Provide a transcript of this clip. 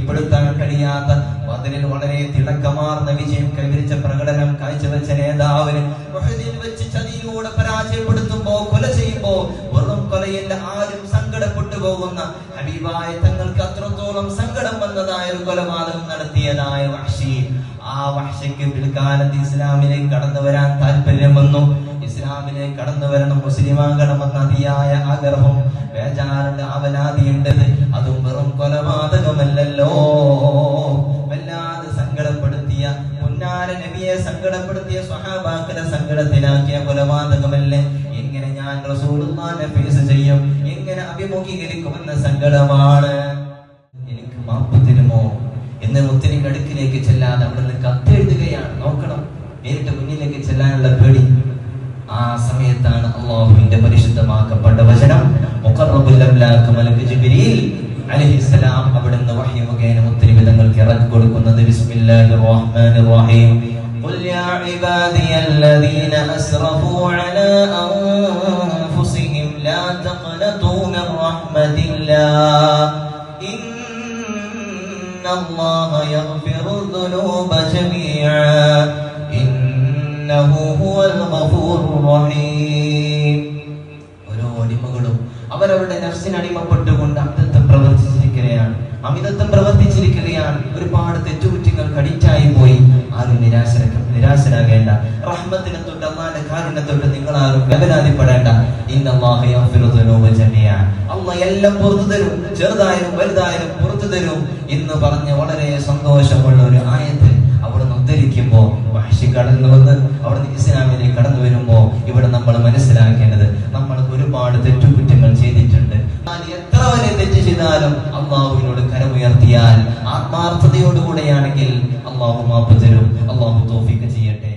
കീഴ്പ്പെടുത്താൻ കഴിയാത്ത അതിൽ വളരെ തിളക്കമാർന്ന വിജയം കൈവരിച്ച പ്രകടനം കാഴ്ചവെച്ച നേതാവിന് വെച്ച് ചതിയിലൂടെ പരാജയപ്പെടുത്തുമ്പോ കൊല ചെയ്യുമ്പോ വെറും കൊലയല്ല ആരും സങ്കടപ്പെട്ടു പോകുന്ന ഹബീബായ തങ്ങൾക്ക് അത്രത്തോളം സങ്കടം വന്നതായ ഒരു കൊലപാതകം നടത്തിയതായ വഹ്ഷി. ആ വഹ്ഷയ്ക്ക് പിൽക്കാലത്ത് ഇസ്ലാമിലേക്ക് കടന്നു വരാൻ താല്പര്യം വന്നു. ഇസ്ലാമിലേക്ക് കടന്നു വരണം മുസ്ലിമാകണമെന്ന അതിയായ ആഗ്രഹം സങ്കടപ്പെടുത്തിയ സ്വഹാബാക്കളെ സങ്കടത്തിലാക്കിയ കൊലപാതകമല്ലേ? എങ്ങനെ ഞാൻ റസൂലുള്ളാഹിനെ ഫേസ് ചെയ്യും? എങ്ങനെ അഭിമുഖീകരിക്കുമെന്ന സങ്കടമാണ്. എനിക്ക് മാപ്പ് തരുമോ? എന്ന് മുത്തിനിന്റെ അടുക്കിലേക്ക് ചെല്ലാതെ അവിടെ നിന്ന് കത്തെഴുതുകയാണ്. നോക്കണം. നേരിട്ട് മുന്നിലേക്ക് ചെല്ലാനുള്ള പേടി. ആ സമയത്താണ് അള്ളാഹുവിന്റെ പരിശുദ്ധമാക്കപ്പെട്ട വചനം. അലൈഹിസ്സലാം അവിടുന്ന് വഹ്യ മുഖേന മുത്തിരി വിധങ്ങൾക്ക് ഇറക്കി കൊടുക്കുന്നത്. ബിസ്മില്ലാഹിർ റഹ്മാനിർ റഹീം. قل يا عبادي الذين أسرفوا على أنفسهم لا تقنطوا من رحمة الله إن الله يغفر الذنوب جميعا إنه هو الغفور الرحيم ഓരോ അടിമകളും അവരവരുടെ നഫ്സിന് അടിമപ്പെട്ടുകൊണ്ട് അമിതത്വം പ്രവർത്തിച്ചിരിക്കുകയാണ് അമിതത്വം പ്രവർത്തിച്ചിരിക്കുകയാണ്. ഒരുപാട് തെറ്റുകുറ്റങ്ങൾ കടിച്ചായി പോയി. ആരും നിരാശ നിരാശരാകേണ്ട. റഹ്മത്തിനെ തൊട്ട് അള്ളാന്റെ കാരുണ്യം തൊട്ട് നിങ്ങൾ ആരും ദുനൂബ ജമീഅ. എല്ലാം പുറത്തു തരും. ചെറുതായാലും വലുതായാലും പുറത്തു തരും എന്ന് പറഞ്ഞ് വളരെ സന്തോഷമുള്ള ഒരു ആയത്ത് അവിടെ ഉദ്ധരിക്കുമ്പോ വഹ്ഷി കടന്നു വന്ന് അവിടെ ഇസ്ലാമിലേക്ക് കടന്നു വരുമ്പോൾ ഇവിടെ നമ്മൾ മനസ്സിലാക്കേണ്ടത് ആത്മാർത്ഥതയോടുകൂടെയാണെങ്കിൽ അള്ളാഹു മാപ്പ് തരും. അള്ളാഹു തോഫിക്ക് ചെയ്യട്ടെ.